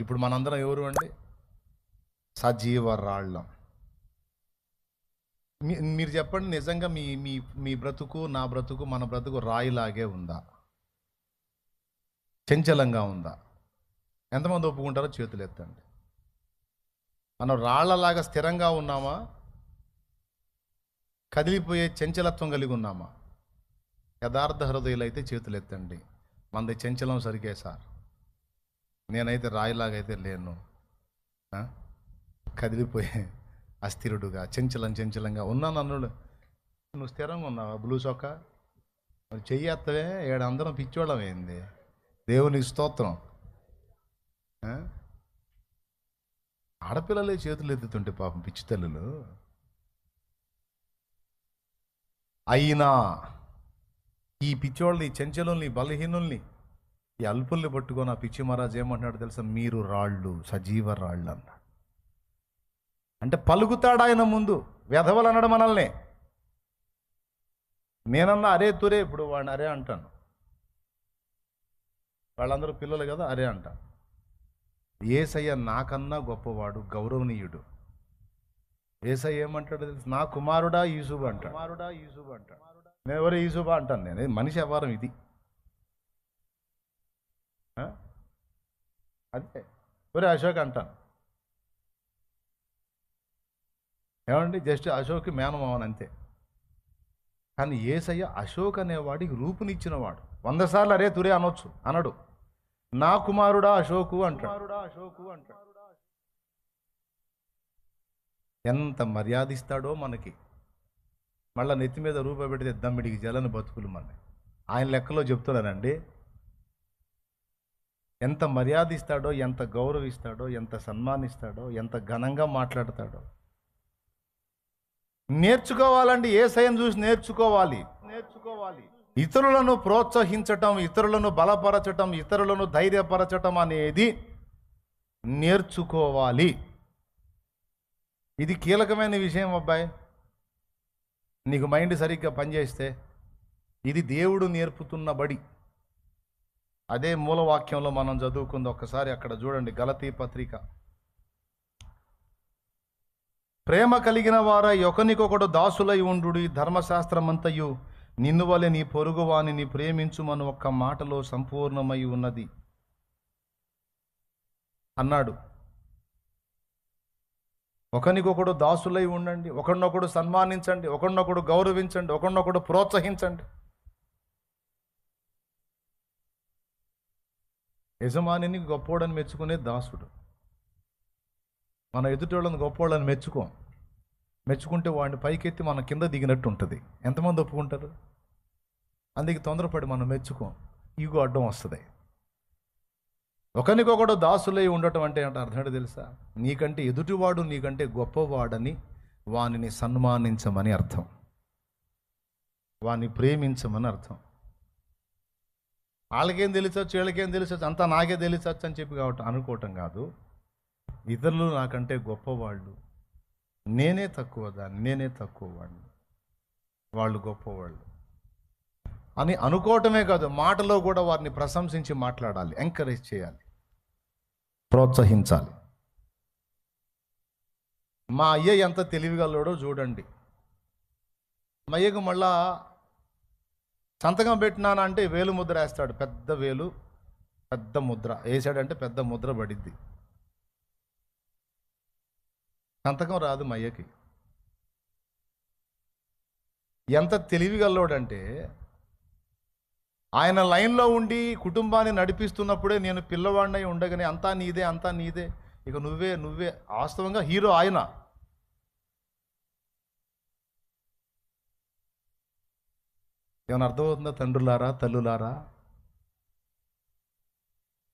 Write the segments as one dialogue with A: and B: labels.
A: ఇప్పుడు మనందరం ఎవరు అండి? సజీవ రాళ్ళం. మీ- మీరు చెప్పండి నిజంగా మీ మీ మీ బ్రతుకు నా బ్రతుకు మన బ్రతుకు రాయిలాగే ఉందా? చంచలంగా ఉందా? ఎంతమంది ఒప్పుకుంటారో చేతులు ఎత్తండి. మనం రాళ్ళలాగా స్థిరంగా ఉన్నామా? కదిలిపోయే చంచలత్వం కలిగి ఉన్నామా? యథార్థ హృదయులు అయితే చేతులు ఎత్తండి. మనది చంచలం సరిగే సార్. నేనైతే రాయిలాగైతే లేను. కదిలిపోయే అస్థిరుడుగా చంచలం చంచలంగా ఉన్నాను అన్నాడు నువ్వు స్థిరంగా ఉన్నావా? బ్లూ చొక్క? నువ్వు చెయ్యి ఎత్తవే ఏడు అందరం పిచ్చోళ్ళం ఏంది? దేవునికి స్తోత్రం. ఆడపిల్లలే చేతులు ఎత్తుతుంటే పాపం పిచ్చి తల్లులు. అయినా ఈ పిచ్చోళ్ళని ఈ చెంచలుల్ని బలహీనుల్ని ఈ అల్పుల్ని పట్టుకొని ఆ పిచ్చి మహారాజు ఏమంటున్నాడు తెలుసా? మీరు రాళ్ళు సజీవ రాళ్ళు అన్నాడు. అంటే పలుకుతాడు ఆయన ముందు. వెధవలు అన్నాడు మనల్ని. నేనన్నా అరే తురే ఇప్పుడు వాడిని అరే అంటాను. వాళ్ళందరూ పిల్లలు కదా అరే అంటాను. ఏసయ్య నాకన్నా గొప్పవాడు గౌరవనీయుడు. ఏసయ్య ఏమంటాడు తెలుసు? నా కుమారుడా యూసుఫ్ అంటాడు. కుమారుడా యూసుఫ్ అంటాడు. నేను ఎవరు యూసుఫా అంటాను నేను? మనిషి వ్యవహారం ఇది? అదే ఒరే అశోక్ అంటాను ఏమండి? జస్ట్ అశోక్ మేనమావన్ అంతే. కానీ ఏసయ్య అశోక్ అనేవాడికి రూపునిచ్చినవాడు. వంద సార్లు అరే తురే అనొచ్చు అనడు. నా కుమారుడా అశోకు అంటాడు. అశోకు అంటాడు. ఎంత మర్యాదిస్తాడో మనకి. మళ్ళా నెత్తి మీద రూపాయి పెడితే దమ్మిడికి జలని బతుకులు మన ఆయన లెక్కలో చెప్తున్నానండి ఎంత మర్యాదిస్తాడో ఎంత గౌరవిస్తాడో ఎంత సన్మానిస్తాడో ఎంత ఘనంగా మాట్లాడతాడో. నేర్చుకోవాలండి ఏ సయం చూసి నేర్చుకోవాలి. నేర్చుకోవాలి. ఇతరులను ప్రోత్సహించటం ఇతరులను బలపరచటం ఇతరులను ధైర్యపరచటం అనేది నేర్చుకోవాలి. ఇది కీలకమైన విషయం అబ్బాయి. నీకు మైండ్ సరిగ్గా పనిచేస్తే ఇది దేవుడు నేర్పుతున్న బడి. అదే మూలవాక్యంలో మనం చదువుకుంది ఒక్కసారి అక్కడ చూడండి గలతీ పత్రిక. ప్రేమ కలిగిన వారై ఒకనికొకడు దాసులై ఉండు ధర్మశాస్త్రమంతయు నిన్ను వలె నీ పొరుగువానిని వానిని ప్రేమించుమను ఒక్క మాటలో సంపూర్ణమై ఉన్నది. అన్నాడు. ఒకనికొకడు దాసులై ఉండండి ఒకరినొకడు సన్మానించండి ఒకరినొకడు గౌరవించండి ఒకరినొకడు ప్రోత్సహించండి. యజమానిని గొప్పోడని మెచ్చుకునే దాసుడు. మన ఎదుటోళ్ళని గొప్పోళ్ళని మెచ్చుకోం. మెచ్చుకుంటే వాడిని పైకెత్తి మన కింద దిగినట్టు ఉంటుంది ఎంతమంది ఒప్పుకుంటారు? అందుకే తొందరపడి మనం మెచ్చుకోం. ఈగో అడ్డం వస్తుంది. ఒకరికొకడు దాసులై ఉండటం అంటే ఏంటో అర్థం తెలుసా? నీకంటే ఎదుటివాడు నీకంటే గొప్పవాడని వానిని సన్మానించమని అర్థం. వాని ప్రేమించమని అర్థం. వాళ్ళకేం తెలిసొచ్చు వీళ్ళకేం తెలిసొచ్చు అంతా నాకే తెలిసొచ్చు అని చెప్పి కాబట్టి అనుకోవటం కాదు. ఇతరులు నాకంటే గొప్పవాళ్ళు. నేనే తక్కువ దాన్ని నేనే తక్కువ వాడిని వాళ్ళు గొప్పవాళ్ళు. అని అనుకోవటమే కాదు మాటలో కూడా వారిని ప్రశంసించి మాట్లాడాలి ఎంకరేజ్ చేయాలి. ప్రోత్సహించాలి. మా అయ్య ఎంత తెలివిగలడో చూడండి. మా అయ్యకు మళ్ళా సంతకం పెట్టినానంటే వేలు ముద్ర వేస్తాడు. పెద్ద వేలు పెద్ద ముద్ర. వేసాడంటే పెద్ద ముద్ర పడిద్ది. సంతకం రాదు మా అయ్యకి ఎంత తెలివిగల్లోడంటే ఆయన లైన్లో ఉండి కుటుంబాన్ని నడిపిస్తున్నప్పుడే నేను పిల్లవాడినై ఉండగానే అంతా నీదే అంతా నీదే. ఇక నువ్వే నువ్వే. వాస్తవంగా హీరో ఆయన. ఏమైనా అర్థమవుతుందా తండ్రులారా తల్లులారా?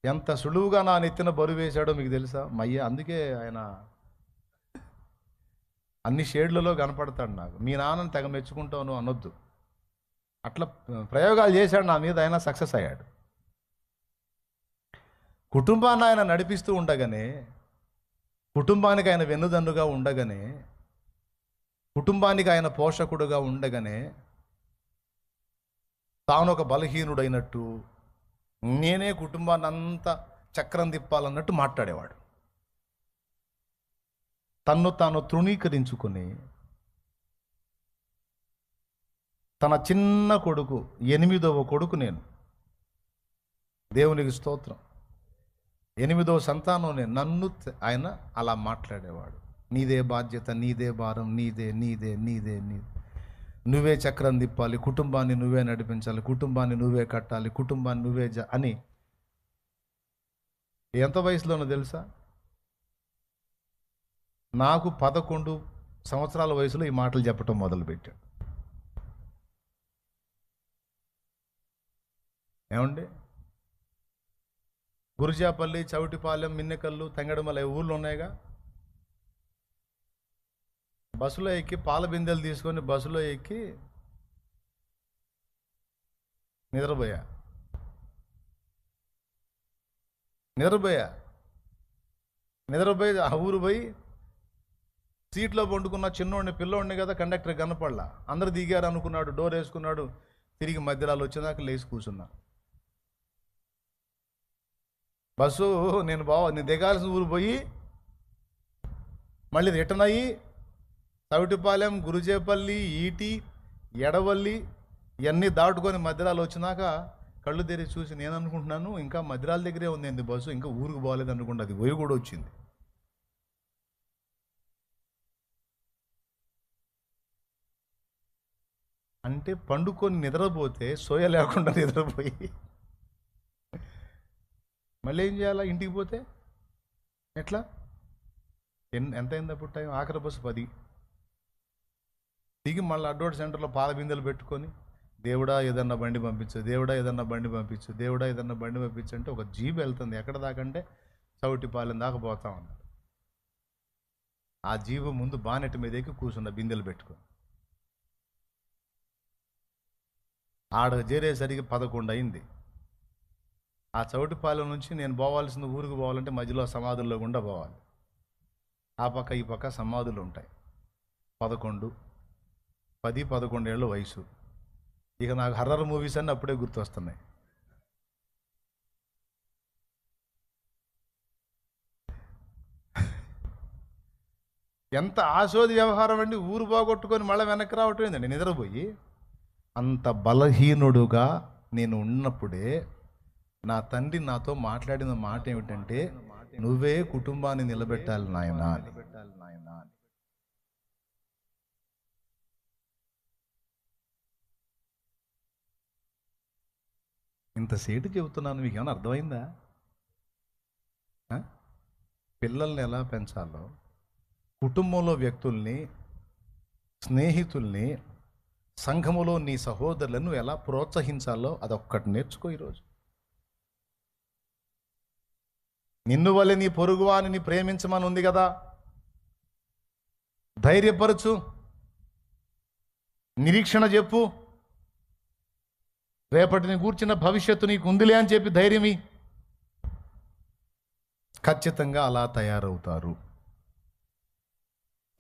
A: ఎంత సులువుగా నా నెత్తిన బరువు వేశాడో మీకు తెలుసా? మయ్య అందుకే ఆయన అన్ని షేడ్లలో కనపడతాడు నాకు. మీ నాన్నని తెగ మెచ్చుకుంటాను అనొద్దు. అట్లా ప్రయోగాలు చేశాడు నా మీద ఆయన సక్సెస్ అయ్యాడు. కుటుంబాన్ని ఆయన నడిపిస్తూ ఉండగానే కుటుంబానికి ఆయన వెన్నుదన్నుగా ఉండగానే కుటుంబానికి ఆయన పోషకుడుగా ఉండగానే తాను ఒక బలహీనుడైనట్టు నేనే కుటుంబాన్ని అంతా చక్రం తిప్పాలన్నట్టు మాట్లాడేవాడు. తన్ను తాను తృణీకరించుకుని తన చిన్న కొడుకు ఎనిమిదవ కొడుకు నేను. దేవునికి స్తోత్రం. ఎనిమిదవ సంతానం నేను. నన్ను ఆయన అలా మాట్లాడేవాడు. నీదే బాధ్యత నీదే భారం నీదే నీదే నీదే నీదే. నువ్వే చక్రం తిప్పాలి కుటుంబాన్ని నువ్వే నడిపించాలి కుటుంబాన్ని నువ్వే కట్టాలి కుటుంబాన్ని నువ్వే జ అని. ఎంత వయసులోనో తెలుసా? నాకు పదకొండు సంవత్సరాల వయసులో ఈ మాటలు చెప్పటం మొదలుపెట్టాడు. ఏమండి? గురుజాపల్లి చౌటిపాలెం మిన్నెకల్లు తెంగడమల ఊర్లు ఉన్నాయిగా? బస్సులో ఎక్కి పాల బిందెలు తీసుకొని బస్సులో ఎక్కి నిద్రపోయా? నిద్రపోయా? నిద్రపోయి ఆ ఊరు పోయి సీట్లో పండుకున్న చిన్నోడిని పిల్లోడిని కదా కండక్టర్ కనపడలా. అందరు దిగారు అనుకున్నాడు డోర్ వేసుకున్నాడు. తిరిగి మధ్యలో వచ్చేదాకా లేచి కూర్చున్నా. బస్సు నేను బావ నేను దిగాల్సిన ఊరు పోయి మళ్ళీ రిటర్న్ అయ్యి తవిటిపాలెం గురుజేపల్లి ఈటి ఎడవల్లి ఇవన్నీ దాటుకొని మధ్యరాలు వచ్చినాక కళ్ళు తెరిచి చూసి నేను అనుకుంటున్నాను ఇంకా మధ్యరాల దగ్గరే ఉంది బస్సు? ఇంకా ఊరికి పోలేదు అనుకుంటా అది పోయి కూడా వచ్చింది. అంటే పండుకొని నిద్రపోతే సోయ లేకుండా నిద్రపోయి మళ్ళీ ఏం చేయాలా? ఇంటికి పోతే? ఎట్లా? ఎంత అయింది అప్పుడు టైం? ఆఖరి బస్సు పది. దిగి మళ్ళీ అడ్వాన్స్ సెంటర్లో పాదబిందెలు పెట్టుకొని దేవుడా ఏదన్నా బండి పంపించు దేవుడా ఏదన్నా బండి పంపించు దేవుడా ఏదన్నా బండి పంపించు అంటే ఒక జీబు వెళ్తుంది. ఎక్కడ దాకంటే చౌటిపాలెం దాకా పోతా ఉన్నాడు. ఆ జీబు ముందు బానెట్ మీద ఎక్కి కూర్చున్న బిందెలు పెట్టుకొని ఆడ చేరేసరికి పదకొండు అయింది. ఆ చౌటిపాలెం నుంచి నేను పోవాల్సిన ఊరికి పోవాలంటే మధ్యలో సమాధుల్లో గుండా పోవాలి. ఆ పక్క ఈ పక్క సమాధులు ఉంటాయి. పదకొండు పది పదకొండేళ్ళ వయసు. ఇక నాకు హర్రర్ మూవీస్ అన్నీ అప్పుడే గుర్తొస్తున్నాయి. ఎంత ఆశోది వ్యవహారం అండి ఊరు బాగొట్టుకొని మళ్ళీ వెనక్కి రావటం ఏందండి? నిద్రపోయి అంత బలహీనుడుగా నేను ఉన్నప్పుడే నా తండ్రి నాతో మాట్లాడిన మాట ఏమిటంటే నువ్వే కుటుంబాన్ని నిలబెట్టాలి నాయనా అని. ఇంతసేటు చెబుతున్నాను మీకు ఏమైనా అర్థమైందా పిల్లల్ని ఎలా పెంచాలో కుటుంబంలో వ్యక్తుల్ని స్నేహితుల్ని సంఘములో నీ సహోదరులను ఎలా ప్రోత్సహించాలో అదొక్కటి నేర్చుకో ఈరోజు. నిన్ను వల్లే నీ పొరుగువాని ప్రేమించమని ఉంది కదా. ధైర్యపరచు. నిరీక్షణ చెప్పు. రేపటిని కూర్చిన భవిష్యత్తు నీకు ఉందిలే అని చెప్పి ధైర్యమి? ఖచ్చితంగా అలా తయారవుతారు.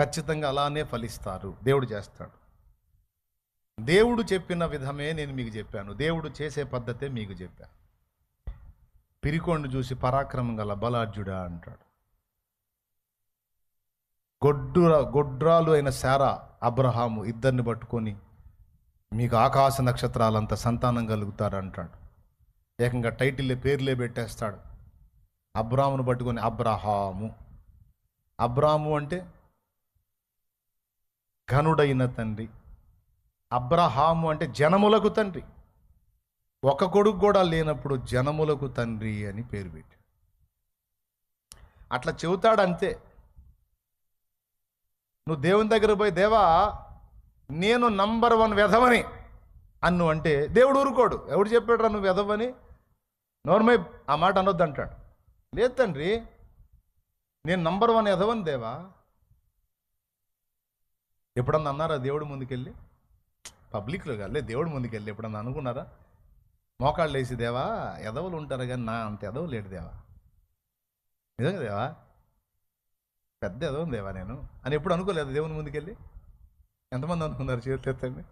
A: ఖచ్చితంగా అలానే ఫలిస్తారు. దేవుడు చేస్తాడు. దేవుడు చెప్పిన విధమే నేను మీకు చెప్పాను. దేవుడు చేసే పద్ధతే మీకు చెప్పాను పిరికొండు చూసి పరాక్రమం గల బలార్జుడా అంటాడు. గొడ్డుర గొడ్రాలు అయిన శారా అబ్రహాము ఇద్దరిని పట్టుకొని మీకు ఆకాశ నక్షత్రాలంత సంతానం కలుగుతారు అంటాడు ఏకంగా టైటిల్ పేర్లే పెట్టేస్తాడు. అబ్రామును పట్టుకొని అబ్రహాము. అబ్రాము అంటే ఘనుడైన తండ్రి. అబ్రహాము అంటే జనములకు తండ్రి. ఒక కొడుకు కూడా లేనప్పుడు జనములకు తండ్రి అని పేరు పెట్టి అట్లా చెబుతాడు అంతే నువ్వు దేవుని దగ్గర పోయి దేవా నేను నంబర్ వన్ వెధవని. అన్ను అంటే దేవుడు ఊరుకోడు. ఎవడు చెప్పాడు నువ్వు వెధవని? నోర్మై ఆ మాట అనొద్దు అంటాడు లేదు తండ్రి నేను నంబర్ వన్ ఎదవని దేవా? ఎప్పుడన్నా అన్నారా దేవుడు ముందుకెళ్ళి? పబ్లిక్లో కాలే దేవుడు ముందుకెళ్ళి ఎప్పుడన్నా అనుకున్నారా? మోకాళ్ళు వేసి దేవా ఎదవలు ఉంటారు కానీ నా అంత ఎదవ లేడు దేవా. నిజంగా దేవా? పెద్ద ఎదవం దేవా నేను? అని ఎప్పుడు అనుకోలేదు దేవుని ముందుకెళ్ళి? ఎంతమంది అనుకున్నారు చేతులు ఎత్తండి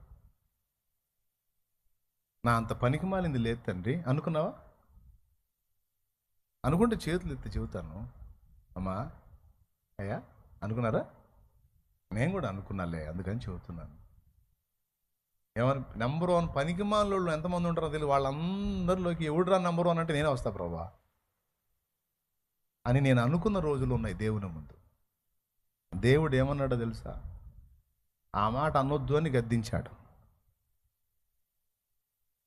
A: నా అంత పనికి మాలింది లేదు తండ్రి. అనుకున్నావా? అనుకుంటే చేతులు ఎత్తి చెబుతాను. అమ్మా అయ్యా అనుకున్నారా? నేను కూడా అనుకున్నాలే అందుకని చెబుతున్నాను. ఏమని నెంబర్ వన్ పనికి మాలోళ్ళు ఎంతమంది ఉంటారో తెలియదు. వాళ్ళందరిలోకి ఎవడురా నెంబర్ వన్ అంటే నేనే వస్తా ప్రభా. అని నేను అనుకున్న రోజులు ఉన్నాయి దేవుని ముందు. దేవుడు ఏమన్నాడో తెలుసా? ఆ మాట అనొద్దు అని గద్దించాడు.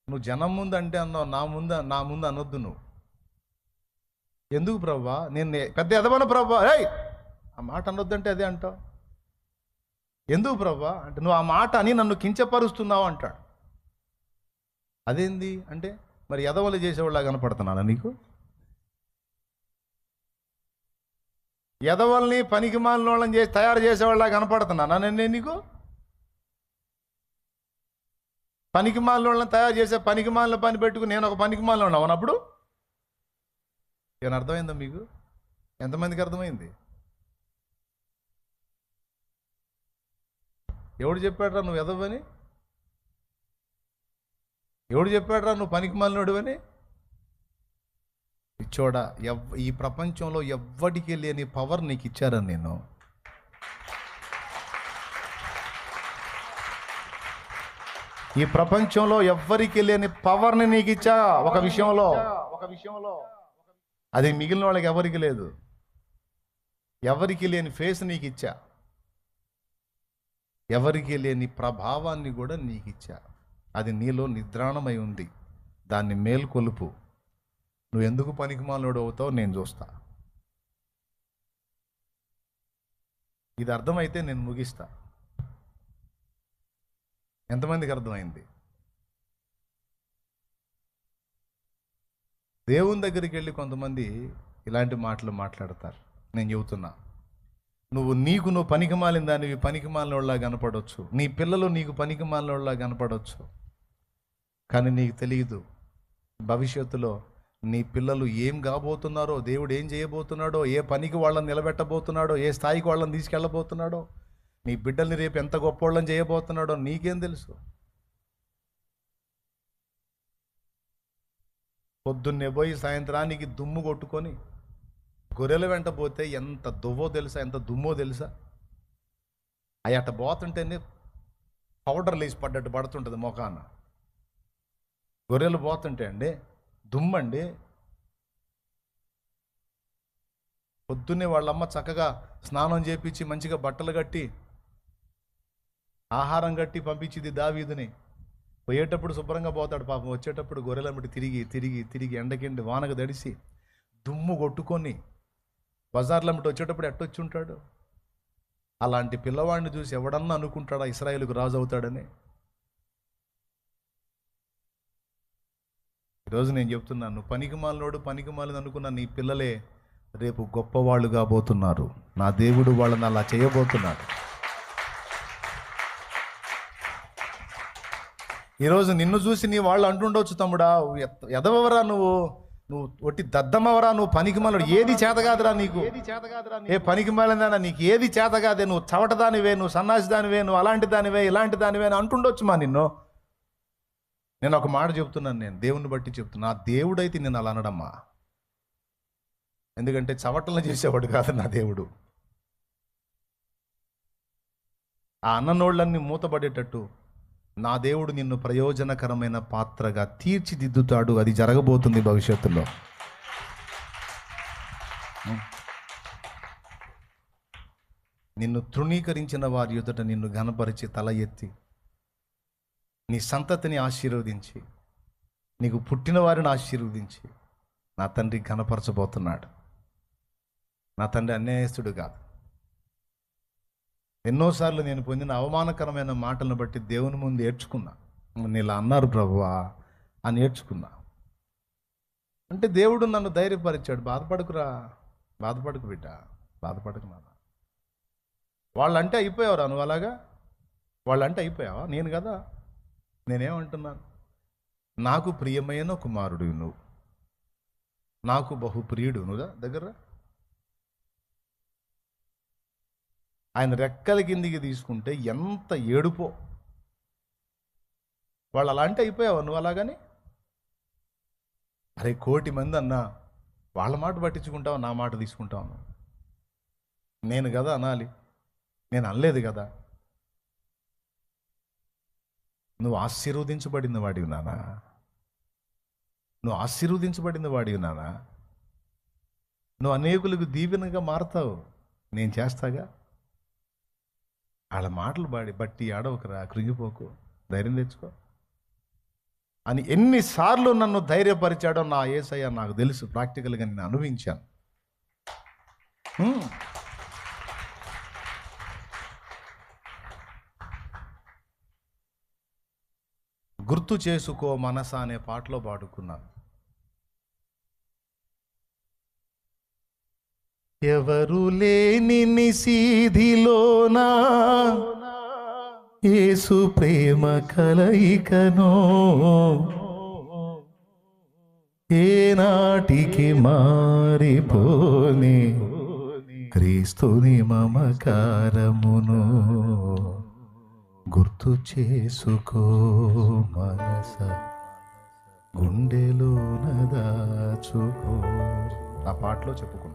A: నువ్వు జనం ముందు అంటే అన్నావు నా ముందు నా ముందు అనొద్దు నువ్వు. ఎందుకు ప్రభా నేను పెద్ద ఎదవన ప్రభా ఏయ్! ఆ మాట అనొద్దంటే అదే అంటావు. ఎందుకు ప్రభా అంటే నువ్వు ఆ మాట అని నన్ను కించపరుస్తున్నావు అంటాడు. అదేంది? అంటే మరి ఎదవలు చేసేవాళ్ళ కనపడుతున్నానా నీకు? ఎదవల్ని పనికి మాలిన వాళ్ళని చేసి తయారు చేసేవాళ్ళ కనపడుతున్నానా నేను నీకు? పనికిమాలను తయారు చేసే పనికిమాలను పని పెట్టుకుని నేను ఒక పనికి అవునప్పుడు ఏమైనా అర్థమైందా మీకు? ఎంతమందికి అర్థమైంది? ఎవడు చెప్పాడురా నువ్వు ఎదవని? ఎవడు చెప్పాడురా నువ్వు పనికి మాలినోడు అని ఇచ్చోడా ఎవ్ ఈ ప్రపంచంలో ఎవ్వడికి లేని పవర్ నీకు ఇచ్చారని నేను ఈ ప్రపంచంలో ఎవ్వరికి లేని పవర్ని నీకు ఇచ్చా ఒక విషయంలో? ఒక విషయంలో అది మిగిలిన వాళ్ళకి ఎవరికి లేదు. ఎవరికి లేని ఫేస్ నీకు ఇచ్చా. ఎవరికి లేని ప్రభావాన్ని కూడా నీకు ఇచ్చా. అది నీలో నిద్రాణమై ఉంది. దాన్ని మేల్కొలుపు. నువ్వు ఎందుకు పనికిమాలోడు అవుతావు నేను చూస్తా. ఇది అర్థమైతే నేను ముగిస్తా. ఎంతమందికి అర్థమైంది? దేవుని దగ్గరికి వెళ్ళి కొంతమంది ఇలాంటి మాటలు మాట్లాడతారు. నేను చెబుతున్నా. నువ్వు నీకు నువ్వు పనికి మాలిన దానివి పనికి మాలినోళ్ళ కనపడవచ్చు నీ పిల్లలు నీకు పనికి మాలినోళ్ళ కనపడవచ్చు కానీ నీకు తెలియదు భవిష్యత్తులో నీ పిల్లలు ఏం కాబోతున్నారో దేవుడు ఏం చేయబోతున్నాడో ఏ పనికి వాళ్ళని నిలబెట్టబోతున్నాడో ఏ స్థాయికి వాళ్ళని తీసుకెళ్ళబోతున్నాడో నీ బిడ్డల్ని రేపు ఎంత గొప్పోళ్ళని చేయబోతున్నాడో నీకేం తెలుసు? పొద్దున్నే పోయి సాయంత్రానికి దుమ్ము కొట్టుకొని గొర్రెల వెంట పోతే ఎంత దువ్వో తెలుసా ఎంత దుమ్మో తెలుసా? అవి అట్ట పోతుంటేనే పౌడర్ లేచి పడ్డట్టు పడుతుంటుంది మొఖాన. గొర్రెలు పోతుంటే అండి దుమ్మండి. పొద్దున్నే వాళ్ళమ్మ చక్కగా స్నానం చేపించి మంచిగా బట్టలు కట్టి ఆహారం కట్టి పంపించింది దావీదుని. పోయేటప్పుడు శుభ్రంగా పోతాడు పాపం. వచ్చేటప్పుడు గొర్రెలమ్మటి తిరిగి తిరిగి తిరిగి ఎండకెండి వానకు దడిసి దుమ్ము కొట్టుకొని బజార్లమ్మటి వచ్చేటప్పుడు ఎట్టొచ్చి ఉంటాడు అలాంటి పిల్లవాడిని చూసి ఎవడన్నా అనుకుంటాడా ఇస్రాయేల్కు రాజు అవుతాడని ఈరోజు నేను చెప్తున్నాను పనికి మాలినోడు పనికి మాలిన అనుకున్న నీ పిల్లలే రేపు గొప్పవాళ్ళు కాబోతున్నారు. నా దేవుడు వాళ్ళని అలా చేయబోతున్నాడు. ఈరోజు నిన్ను చూసి నీ వాళ్ళు అంటుండొచ్చు తమ్ముడా ఎదవరా నువ్వు? నువ్వు ఒట్టి దద్దమ్మవరా? నువ్వు పనికి మాలినోడు ఏది చేత కాదురా నీకు? ఏ పనికి మాలిందా నీకు ఏది చేతగాదే నువ్వు చవట దానివే నువ్వు సన్నాసి దానివే నువ్వు అలాంటి దానివే ఇలాంటి దానివే అని అంటుండొచ్చు మా నిన్ను? నేను ఒక మాట చెప్తున్నాను నేను దేవుని బట్టి చెప్తున్నా. ఆ దేవుడైతే నేను అలా అనడమ్మా. ఎందుకంటే చవటలను చేసేవాడు కాదు నా దేవుడు. ఆ అన్ననోళ్ళన్ని మూతపడేటట్టు నా దేవుడు నిన్ను ప్రయోజనకరమైన పాత్రగా తీర్చిదిద్దుతాడు. అది జరగబోతుంది భవిష్యత్తులో. నిన్ను తృణీకరించిన వారి ఎదుట నిన్ను ఘనపరిచి తల ఎత్తి నీ సంతతిని ఆశీర్వదించి నీకు పుట్టిన వారిని ఆశీర్వదించి నా తండ్రి ఘనపరచబోతున్నాడు. నా తండ్రి అన్యాయస్తుడు కాదు. ఎన్నోసార్లు నేను పొందిన అవమానకరమైన మాటలను బట్టి దేవుని ముందు ఏడ్చుకున్నా. నీలా ఇలా అన్నారు ప్రభువా అని ఏడ్చుకున్నా. అంటే దేవుడు నన్ను ధైర్యపరిచాడు. బాధపడకురా బాధపడకు బిడ్డ బాధపడకు నాన్న. వాళ్ళంటే అయిపోయావురా నువ్వు అలాగా? వాళ్ళంటే అయిపోయావా? నేను కదా. నేనేమంటున్నాను? నాకు ప్రియమైన కుమారుడు నువ్వు. నాకు బహు ప్రియుడు నువ్వు దగ్గర ఆయన రెక్కల కిందికి తీసుకుంటే ఎంత ఏడుపో. వాళ్ళు అలాంటి అయిపోయావు నువ్వు అలాగని? అరే కోటి మంది అన్నా వాళ్ళ మాట పట్టించుకుంటావు నా మాట తీసుకుంటావు నేను కదా అనాలి నేను అనలేదు కదా. నువ్వు ఆశీర్వదించబడిన వాడివి నానా. నువ్వు ఆశీర్వదించబడిన వాడివి నానా. నువ్వు అనేకులకు దీవెనగా మారతావు. నేను చేస్తాగా? వాళ్ళ మాటలు బాడి బట్టి ఆడవకరా కృంగిపోకు ధైర్యం తెచ్చుకో అని ఎన్నిసార్లు నన్ను ధైర్యపరిచాడో నా ఏసయ్య నాకు తెలుసు. ప్రాక్టికల్గా నేను అనుభవించాను. గుర్తు చేసుకో మనస అనే పాటలో పాడుకున్నాను. ఎవరు లేని నిసీధిలోనా? యేసు ప్రేమ కలయికనో? ఏనాటికి మారిపోని క్రీస్తుని మమకారమును గుర్తు చేసుకో మనస. గుండెలోన దాచుకో. ఆ పాటలో చెప్పుకున్నా